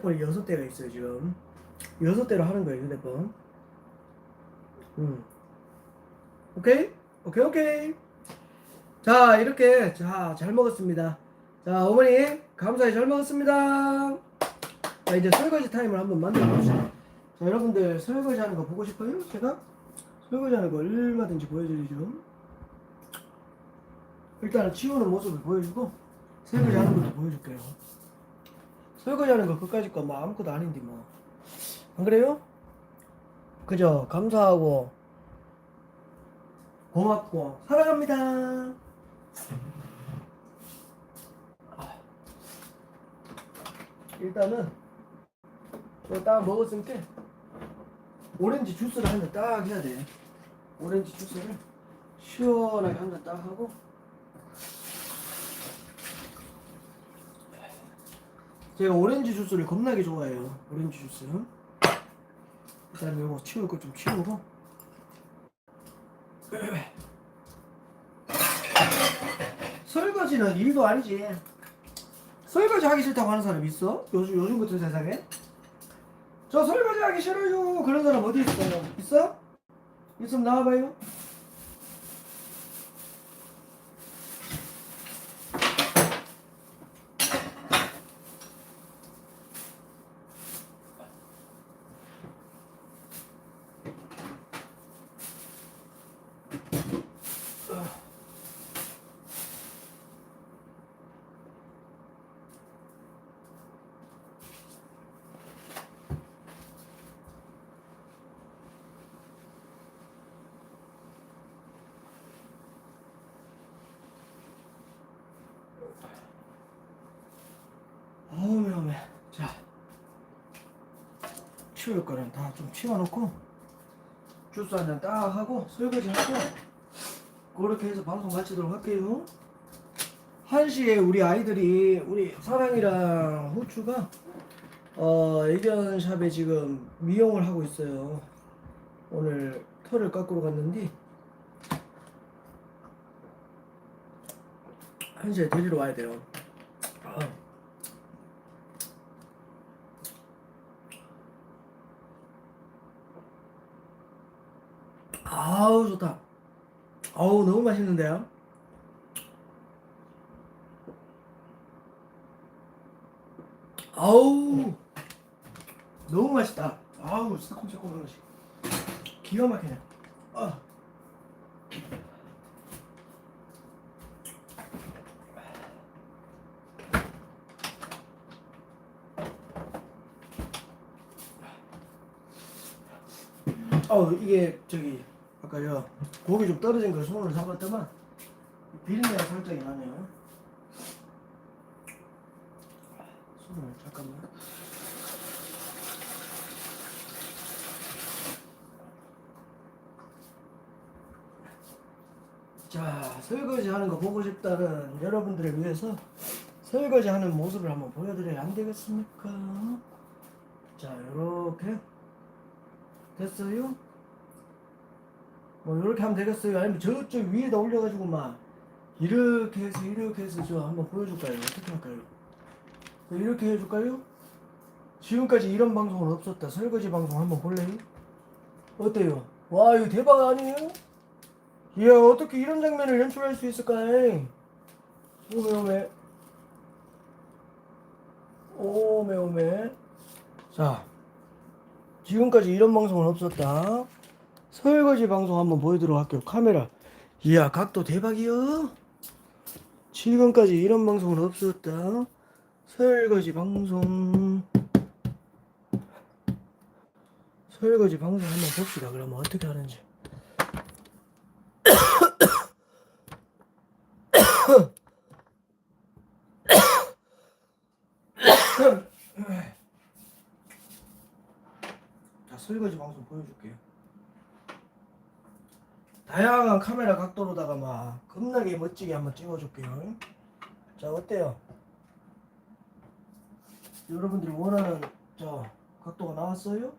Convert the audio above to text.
휴대폰이 여섯 대가 있어요 지금. 여섯 대로 하는 거예요 휴대폰. 음. 오케이? 오케이 오케이. 자 이렇게. 자 잘 먹었습니다. 자 어머니 감사히 잘 먹었습니다. 자 이제 설거지 타임을 한번 만들어 봅시다. 자 여러분들 설거지 하는 거 보고 싶어요? 제가? 설거지 하는 거 얼마든지 보여드리죠. 일단은 치우는 모습을 보여주고 설거지 하는 것도 보여줄게요 설거지 하는 거 그까짓 거뭐 아무것도 아닌데 뭐. 안 그래요? 그죠? 감사하고. 고맙고. 사랑합니다. 아. 일단은 딱 먹었으니까 오렌지 주스를 한 잔 딱 해야 돼. 오렌지 주스를 시원하게 한 잔 딱 하고 제가 오렌지 주스를 겁나게 좋아해요 오렌지 주스 일단 이거 치울 거 좀 치우고 설거지는 일도 아니지 설거지 하기 싫다고 하는 사람 있어? 요즘 요즘 같은 세상에? 저 설거지 하기 싫어요 그런 사람 어디 있어요? 있어? 있으면 나와봐요 어우 매워매 자 치울 거는 다 좀 치워놓고 주스 한 잔 딱 하고 설거지 하고 그렇게 해서 방송 마치도록 할게요. 1시에 우리 아이들이 우리 사랑이랑 후추가 어 애견샵에 지금 미용을 하고 있어요. 오늘 털을 깎으러 갔는데 1시에 데리러 와야 돼요 아. 아우 좋다. 아우 너무 맛있는데요. 아우 너무 맛있다. 아우 새콤새콤한 맛이 기가 막히네. 아. 어 이게 저기 아까 저 고기 좀 떨어진 걸 손으로 잡았더만 비린내가 살짝 나네요. 손을 잠깐만. 자 설거지 하는 거 보고 싶다는 여러분들을 위해서 설거지 하는 모습을 한번 보여드려야 안 되겠습니까? 자 이렇게 됐어요? 뭐 이렇게 하면 되겠어요? 아니면 저쪽 위에다 올려가지고 막 이렇게 해서 이렇게 해서 저 한번 보여줄까요? 어떻게 할까요? 이렇게 해줄까요? 지금까지 이런 방송은 없었다. 설거지 방송 한번 볼래요? 어때요? 와 이거 대박 아니에요? 이야 어떻게 이런 장면을 연출할 수 있을까요? 오메 오메 오메 오메 자 지금까지 이런 방송은 없었다. 설거지 방송 한번 보여드리도록 할게요. 카메라. 이야, 각도 대박이요. 지금까지 이런 방송은 없었다. 설거지 방송. 설거지 방송 한번 봅시다. 그러면 어떻게 하는지. 자, 설거지 방송 보여줄게요. 다양한 카메라 각도로다가 막 겁나게 멋지게 한번 찍어줄게요. 자, 어때요? 여러분들이 원하는 저 각도가 나왔어요?